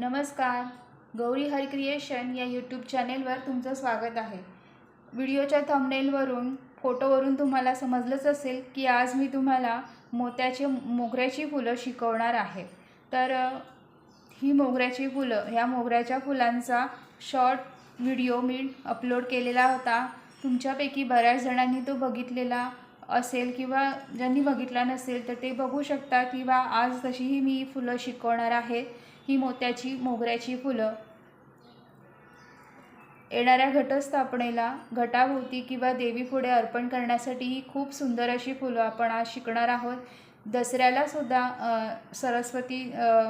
नमस्कार. गौरी हर क्रिएशन या यूट्यूब चॅनेलवर तुमचं स्वागत आहे. व्हिडिओच्या थंबनेलवरून फोटोवरून तुम्हाला समजलंच असेल की आज मी तुम्हाला मोत्याचे मोगऱ्याची फुलं शिकवणार आहे. तर ही मोगऱ्याची फुलं ह्या मोगऱ्याच्या फुलांचा शॉर्ट व्हिडिओ मी अपलोड केलेला होता. तुमच्यापैकी बऱ्याच जणांनी तो बघितलेला. असेल किंवा ज्यांनी बघितला नसेल तर ते बघू शकता किंवा आज तशीही मी फुलं शिकवणार आहे. ही मोत्याची मोगऱ्याची फुलं. येणाऱ्या घटस्थापनेला घटाभोवती किंवा देवीपुढे अर्पण करण्यासाठी ही खूप सुंदर अशी फुलं आपण आज शिकणार आहोत. दसऱ्याला सुद्धा सरस्वती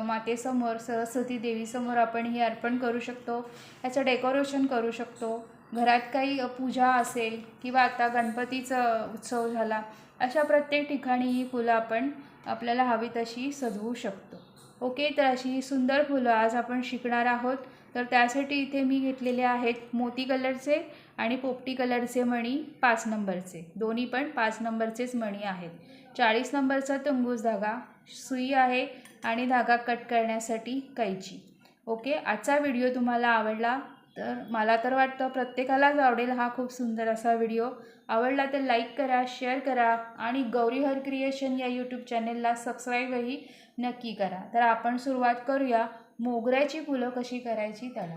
मातेसमोर सरस्वती देवीसमोर आपण ही अर्पण करू शकतो. याचं डेकोरेशन करू शकतो. घरात काही पूजा असेल किंवा आता गणपतीचा उत्सव झाला अशा प्रत्येक ठिकाणी ही फुलं आपण आपल्याला हवी तशी सजवू शकतो. ओके तर अशी ही सुंदर फुलं आज आपण शिकणार आहोत. तर त्यासाठी इथे मी घेतलेले आहेत मोती कलरचे आणि पोपटी कलरचे मणी पाच नंबरचे. दोन्ही पण पाच नंबरचेच मणी आहेत. चाळीस नंबरचा तंगूस धागा सुई आहे आणि धागा कट करण्यासाठी कैची. ओके आजचा व्हिडिओ तुम्हाला आवडला तर मला तर वाटतं प्रत्येकालाच आवडेल हा खूप सुंदर असा व्हिडिओ. आवडला तर लाईक करा शेअर करा आणि गौरी हर क्रिएशन या यूट्यूब चॅनेलला सबस्क्राईबही नक्की करा. तर आपण सुरुवात करूया. मोगऱ्याची फुलं कशी करायची त्याला?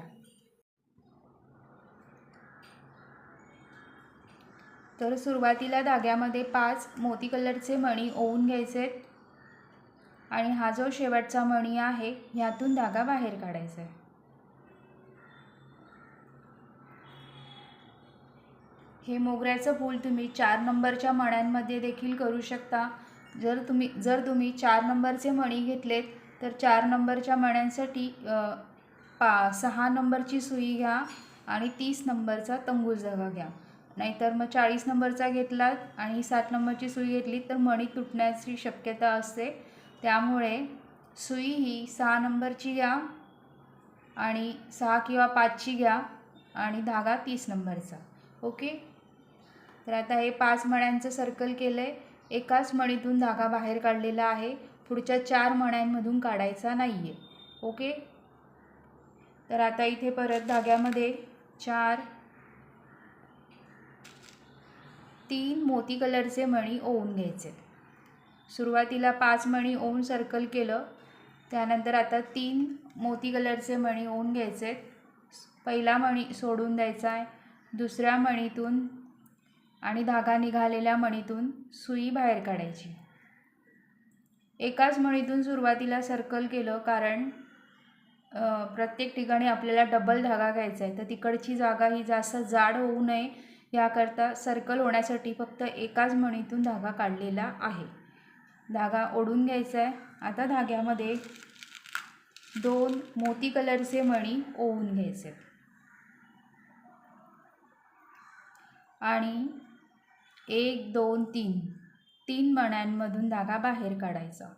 तर सुरुवातीला धाग्यामध्ये पाच मोती कलरचे मणी ओवून घ्यायचे आणि हा जो शेवटचा मणी आहे ह्यातून धागा बाहेर काढायचा आहे. हे मोगऱ्याचं फूल तुम्ही चार नंबरच्या मण्यांमध्ये देखील करू शकता. जर तुम्ही जर तुम्ही चार नंबरचे मणी घेतलेत तर चार नंबरच्या मण्यांसाठी पा सहा नंबरची सुई घ्या आणि तीस नंबरचा तंगूळ जगा घ्या. नाहीतर मग चाळीस नंबरचा घेतलात आणि सात नंबरची सुई घेतली तर मणी तुटण्याची शक्यता असते. त्यामुळे सुई ही सहा नंबरची घ्या आणि सहा किंवा पाचची घ्या आणि धागा तीस नंबरचा. ओके? तर आता हे पाच मण्यांचं सर्कल केलं आहे एकाच मणीतून धागा बाहेर काढलेला आहे. पुढच्या चार मण्यांमधून काढायचा नाही आहे ओके? तर आता इथे परत धाग्यामध्ये चार तीन मोती कलरचे मणी ओवून घ्यायचे. सुरुवातीला पाच मणी ओवून सर्कल केलं. त्यानंतर आता तीन मोती कलरचे मणी ओवून घ्यायचे. पहिला मणी सोडून द्यायचा आहे. दुसऱ्या मणीतून आणि धागा निघालेल्या मणीतून सुई बाहेर काढायची. एकाच मणीतून सुरुवातीला सर्कल केलं कारण प्रत्येक ठिकाणी आपल्याला डबल धागा घ्यायचा आहे. तर तिकडची जागा ही जास्त जाड होऊ नये. याकरता सर्कल होण्यासाठी फक्त एकाच मणीतून धागा काढलेला आहे. धागा ओढून घ्यायचा आहे. आता धाग्यामध्ये दोन मोती कलरचे मणी ओवून घ्यायचे आणि एक दोन तीन. तीन मण्यांमधून धागा बाहेर काढायचा.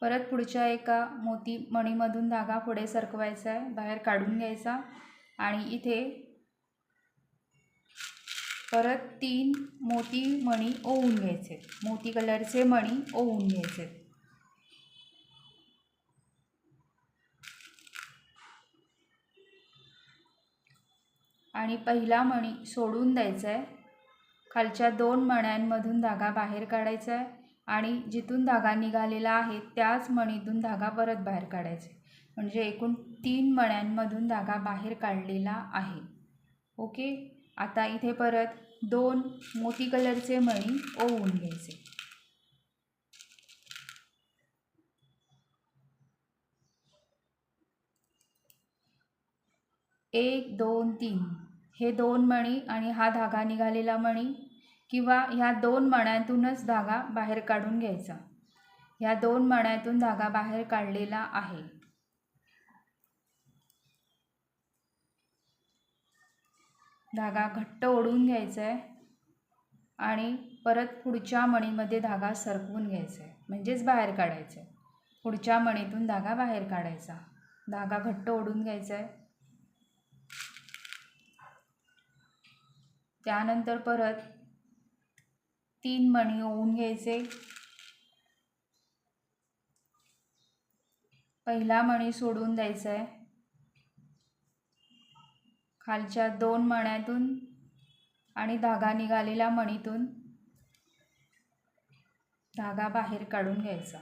परत पुढच्या एका मोती मणीमधून धागा पुढे सरकवायचा आहे. बाहेर काढून घ्यायचा. आणि इथे परत तीन मोती मणी ओवून घ्यायचे. मोती कलरचे मणी ओवून घ्यायचे. आणि पहिला मणी सोडून द्यायचा आहे खालच्या दोन मण्यांमधून धागा बाहेर काढायचा आहे आणि जिथून धागा निघालेला आहे त्याच मणीतून धागा परत बाहेर काढायचा आहे म्हणजे एकूण तीन मण्यांमधून धागा बाहेर काढलेला आहे. ओके? आता इथे परत दोन मोती कलरचे मणी ओवून घ्यायचे. एक दोन तीन. हे दोन मणी आणि हा धागा निघालेला मणी किंवा ह्या दोन मण्यांतूनच धागा बाहेर काढून घ्यायचा. ह्या दोन मण्यांतून धागा बाहेर काढलेला आहे. धागा घट्ट ओढून घ्यायचा आहे आणि परत पुढच्या मणीमध्ये धागा सरकवून घ्यायचा आहे म्हणजेच बाहेर काढायचं आहे पुढच्या मणीतून धागा बाहेर काढायचा. धागा घट्ट ओढून घ्यायचा आहे त्यानंतर परत तीन मणी ओवून घ्यायचे. पहिला मणी सोडून द्यायचा आहे खालच्या दोन मण्यातून आणि धागा निघालेल्या मणीतून धागा बाहेर काढून घ्यायचा.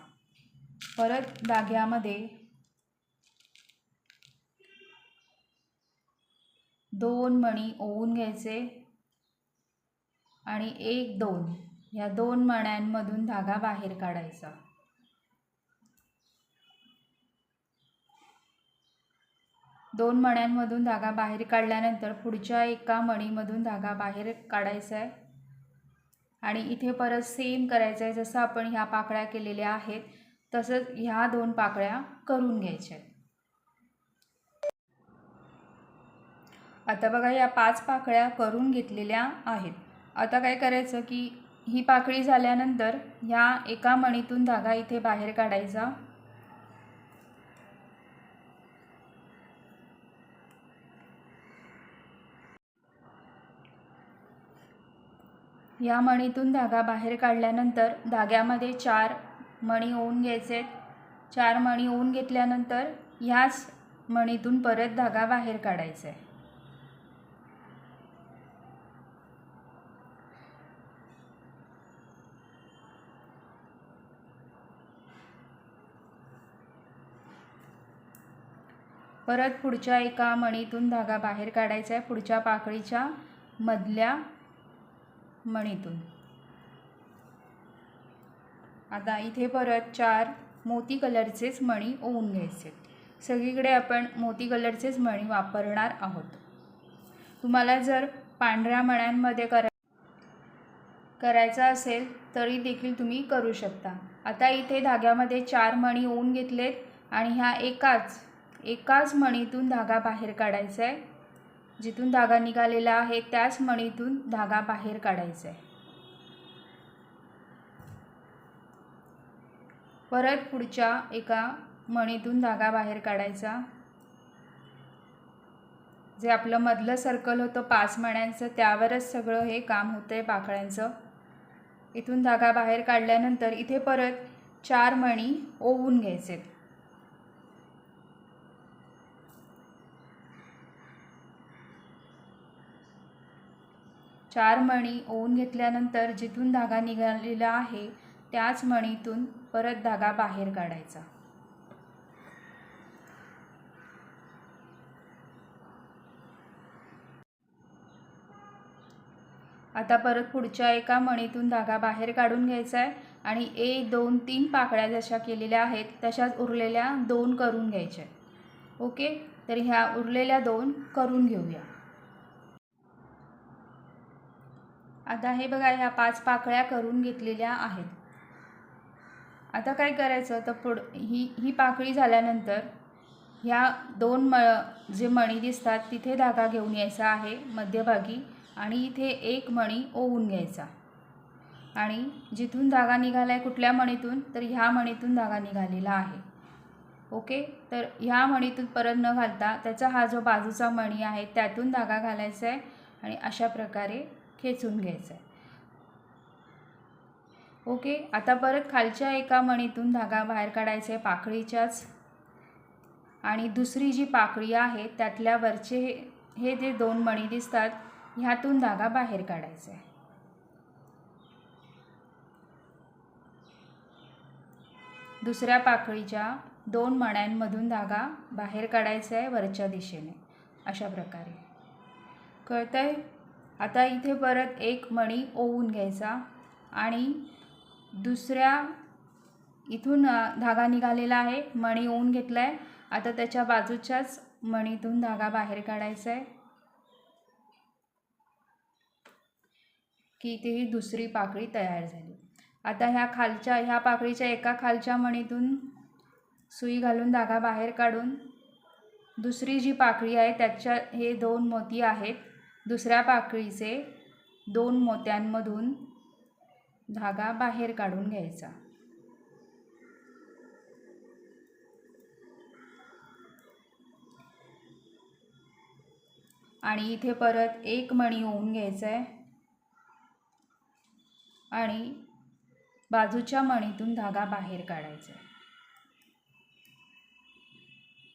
परत धाग्यामध्ये दोन मणी ओवून घ्यायचे. आणि एक दोन या दोन मण्यांमधून धागा बाहेर काढायचा. दोन मण्यांमधून धागा बाहेर काढल्यानंतर पुढच्या एका मणीमधून धागा बाहेर काढायचा आहे आणि इथे परत सेम करायचं आहे जसं आपण ह्या पाकळ्या केलेल्या आहेत तसंच ह्या दोन पाकळ्या करून घ्यायच्या आहेत आता बघा या पाच पाकळ्या करून घेतलेल्या आहेत. आता काय करायचं की ही पाकळी झाल्यानंतर ह्या एका मणीतून धागा इथे बाहेर काढायचा. या मणीतून धागा बाहेर काढल्यानंतर धाग्यामध्ये चार मणी ओवून घ्यायचे. चार मणी ओवून घेतल्यानंतर ह्याच मणीतून परत धागा बाहेर काढायचा आहे. परत पुढच्या एका मणीतून धागा बाहेर काढायचा आहे पुढच्या पाकळीच्या मधल्या मणीतून. आता इथे परत चार मोती कलरचेच मणी ओवून घ्यायचे सगळीकडे आपण मोती कलरचेच मणी वापरणार आहोत. तुम्हाला जर पांढऱ्या मण्यांमध्ये करा करायचा असेल तरी देखील तुम्ही करू शकता. आता इथे धाग्यामध्ये चार मणी ओवून घेतलेत आणि ह्या एकाच एकाच मणीतून धागा बाहेर काढायचा आहे. जिथून धागा निघालेला आहे त्याच मणीतून धागा बाहेर काढायचा आहे. परत पुढच्या एका मणीतून धागा बाहेर काढायचा. जे आपलं मधलं सर्कल होतं पाच मण्यांचं त्यावरच सगळं हे काम होतं आहे पाकळ्यांचं. इथून धागा बाहेर काढल्यानंतर इथे परत चार मणी ओवून घ्यायचेत. चार मणी ओवून घेतल्यानंतर जिथून धागा निघालेला आहे त्याच मणीतून परत धागा बाहेर काढायचा. आता परत पुढच्या एका मणीतून धागा बाहेर काढून घ्यायचा आहे आणि एक दोन तीन पाकळ्या जशा केलेल्या आहेत तशाच उरलेल्या दोन करून घ्यायच्या आहेत ओके? तर ह्या उरलेल्या दोन करून घेऊया. आता हे बघा ह्या पाच पाकळ्या करून घेतलेल्या आहेत. आता काय करायचं? तर पुढ ही ही पाकळी झाल्यानंतर ह्या दोन म जे मणी दिसतात तिथे धागा घेऊन यायचा आहे मध्यभागी आणि इथे एक मणी ओवून घ्यायचा. आणि जिथून धागा निघाला आहे कुठल्या मणीतून? तर ह्या मणीतून धागा निघालेला आहे. ओके? तर ह्या मणीतून परत न घालता त्याचा हा जो बाजूचा मणी आहे त्यातून धागा घालायचा आहे आणि अशा प्रकारे खेचून घ्यायचं आहे ओके आता परत खालच्या एका मणीतून धागा बाहेर काढायचा आहे पाकळीच्याच आणि दुसरी जी पाकळी आहे त्यातल्या वरचे हे हे जे दोन मणी दिसतात ह्यातून धागा बाहेर काढायचा आहे दुसऱ्या पाकळीच्या दोन मण्यांमधून धागा बाहेर काढायचा आहे वरच्या दिशेने अशा प्रकारे. कळतं आहे आता इथे परत एक मणी ओवून घ्यायचा आणि दुसऱ्या इथून धागा निघालेला आहे. मणी ओवून घेतला आहे आता त्याच्या बाजूच्याच मणीतून धागा बाहेर काढायचा आहे की इथे ही दुसरी पाकळी तयार झाली. आता ह्या खालच्या ह्या पाकळीच्या एका खालच्या मणीतून सुई घालून धागा बाहेर काढून दुसरी जी पाकळी आहे त्याच्या हे दोन मोती आहेत. दुसऱ्या पाकळीचे दोन मोत्यांमधून धागा बाहेर काढून घ्यायचा. आणि इथे परत एक मणी ओवून घ्यायचा आहे आणि बाजूच्या मणीतून धागा बाहेर काढायचा. आहे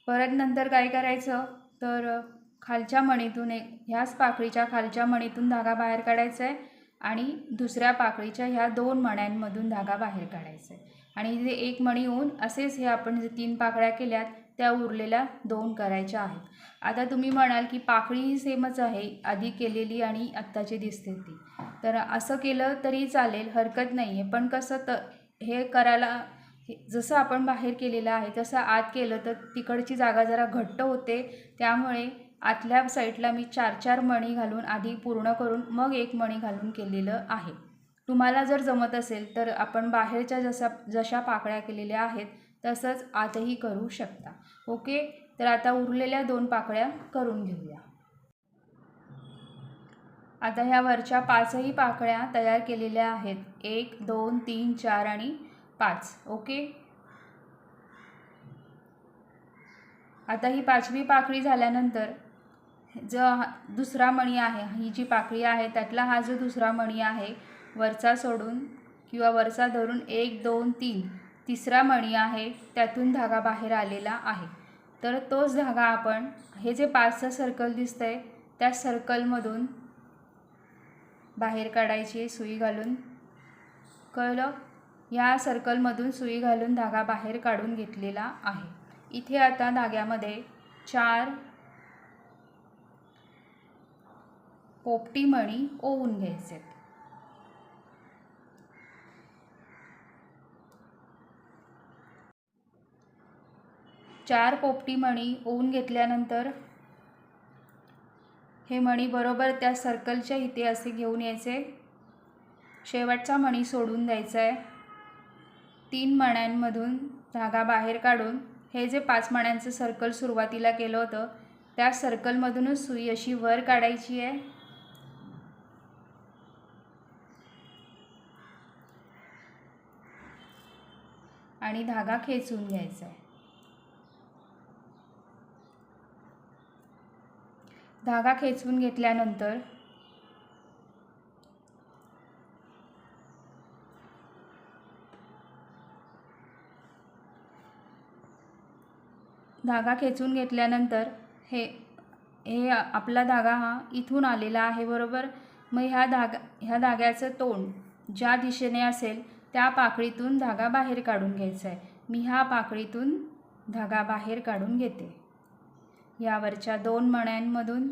परत नंतर काय करायचं? तर खालच्या मणीतून एक ह्याच पाकळीच्या खालच्या मणीतून धागा बाहेर काढायचा आहे आणि दुसऱ्या पाकळीच्या ह्या दोन मण्यांमधून धागा बाहेर काढायचा आहे आणि इथे एक मणी होऊन असेच हे आपण जे तीन पाकळ्या केल्यात त्या उरलेल्या दोन करायच्या आहेत. आता तुम्ही म्हणाल की पाकळी ही सेमच आहे आधी केलेली आणि आत्ताची दिसते ती. तर असं केलं तरी चालेल हरकत नाही आहे पण कसं तर हे करायला हे जसं आपण बाहेर केलेलं आहे तसं आत केलं तर तिकडची जागा जरा घट्ट होते. त्यामुळे आतल्या साईडला मी चार चार मणी घालून आधी पूर्ण करून मग एक मणी घालून केलेलं आहे. तुम्हाला जर जमत असेल तर आपण बाहेरच्या जशा जशा पाकळ्या केलेल्या आहेत तसंच आतही करू शकता. ओके? तर आता उरलेल्या दोन पाकळ्या करून घेऊया. आता ह्या वरच्या पाचही पाकळ्या तयार केलेल्या आहेत. एक दोन तीन चार आणि पाच. ओके? आता ही पाचवी पाकळी झाल्यानंतर जो हा- दुसरा मणी आहे ही जी पाकळी आहे त्यातला हा जो दुसरा मणी आहे वरचा सोडून किंवा वरचा धरून एक दोन तीन तिसरा मणी आहे त्यातून धागा बाहेर आलेला आहे. तर तोच धागा आपण हे जे पाचचं सर्कल दिसतंय त्या सर्कलमधून बाहेर काढायची सुई घालून. कळलं? या सर्कलमधून सुई घालून धागा बाहेर काढून घेतलेला आहे. इथे आता धाग्यामध्ये चार पोपटी मणी ओवून घ्यायचे. चार पोपटी मणी ओवून घेतल्यानंतर हे मणी बरोबर त्या सर्कलच्या इथे असे घेऊन यायचे. शेवटचा मणी सोडून द्यायचा आहे तीन मण्यांमधून धागा बाहेर काढून हे जे पाच मण्यांचं सर्कल सुरुवातीला केलं होतं त्या सर्कलमधूनच सुई अशी वर काढायची आहे आणि धागा खेचून घ्यायचा. आहे धागा खेचून घेतल्यानंतर धागा खेचून घेतल्यानंतर हे हे आपला धागा हा इथून आलेला आहे बरोबर? मग ह्या धागा ह्या धाग्याचं तोंड ज्या दिशेने असेल त्या पाकळीतून धागा बाहेर काढून घ्यायचा आहे. मी ह्या पाकळीतून धागा बाहेर काढून घेते. यावरच्या दोन मण्यांमधून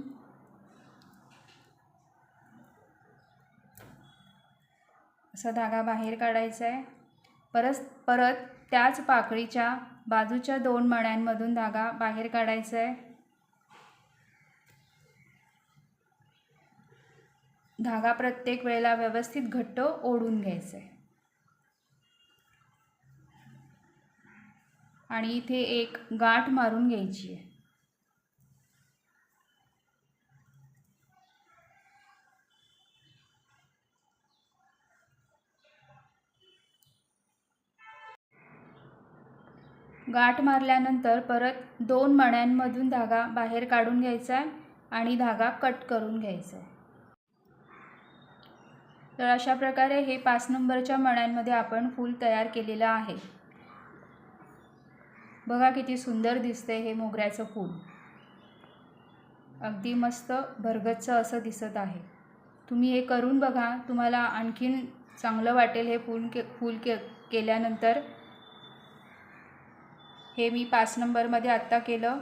असा धागा बाहेर काढायचा आहे. परत परत त्याच पाकळीच्या बाजूच्या दोन मण्यांमधून धागा बाहेर काढायचा आहे. धागा प्रत्येक वेळेला व्यवस्थित घट्ट ओढून घ्यायचा आहे. आणि इथे एक गाठ मारून घ्यायची आहे. गाठ मारल्यानंतर परत दोन मण्यांमधून धागा बाहेर काढून घ्यायचा आहे आणि धागा कट करून घ्यायचा आहे. तर अशा प्रकारे हे पाच नंबरच्या मण्यांमध्ये आपण फूल तयार केलेलं आहे. बघा किती सुंदर दिसते हे मोगऱ्याचं फूल. अगदी मस्त भरगच्च असं दिसत आहे. तुम्ही हे करून बघा तुम्हाला आणखीन चांगलं वाटेल हे फूल के फूल के केल्यानंतर. हे मी पाच नंबरमध्ये आत्ता केलं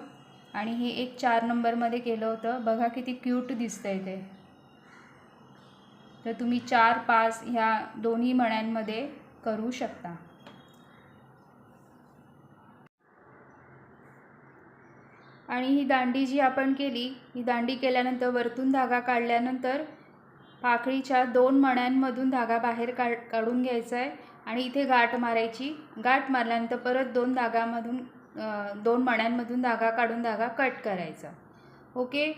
आणि हे एक चार नंबरमध्ये केलं होतं. बघा किती क्यूट दिसतंय ते. तर तुम्ही चार पाच ह्या दोन्ही मण्यांमध्ये करू शकता. आणि ही दांडी जी आपण केली ही दांडी केल्यानंतर वरतून धागा काढल्यानंतर पाकळीच्या दोन मण्यांमधून धागा बाहेर काढ काढून घ्यायचा आहे आणि इथे गाठ मारायची. गाठ मारल्यानंतर परत दोन धागामधून दोन मण्यांमधून धागा काढून धागा कट करायचा. ओके?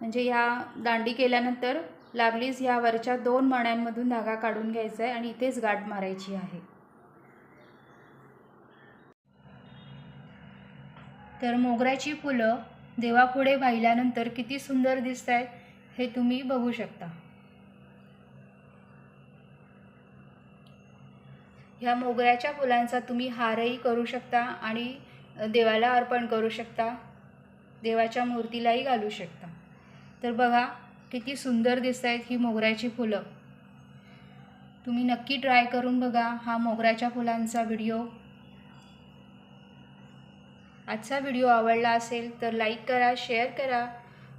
म्हणजे ह्या दांडी केल्यानंतर लागलीच ह्या वरच्या दोन मण्यांमधून धागा काढून घ्यायचा आहे आणि इथेच गाठ मारायची आहे. तर मोगऱ्याची फुलं देवापुढे वाहिल्यानंतर किती सुंदर दिसत आहेत हे तुम्ही बघू शकता. ह्या मोगऱ्याच्या फुलांचा तुम्ही हारही करू शकता आणि देवाला अर्पण करू शकता. देवाच्या मूर्तीलाही घालू शकता. तर बघा किती सुंदर दिसत आहेत ही मोगऱ्याची फुलं. तुम्ही नक्की ट्राय करून बघा हा मोगऱ्याच्या फुलांचा व्हिडिओ. आजचा व्हिडिओ आवडला असेल तर लाईक करा शेअर करा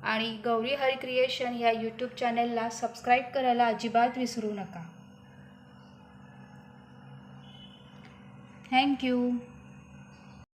आणि गौरी हरी क्रिएशन या यूट्यूब चॅनलला सबस्क्राईब करायला अजिबात विसरू नका. थँक्यू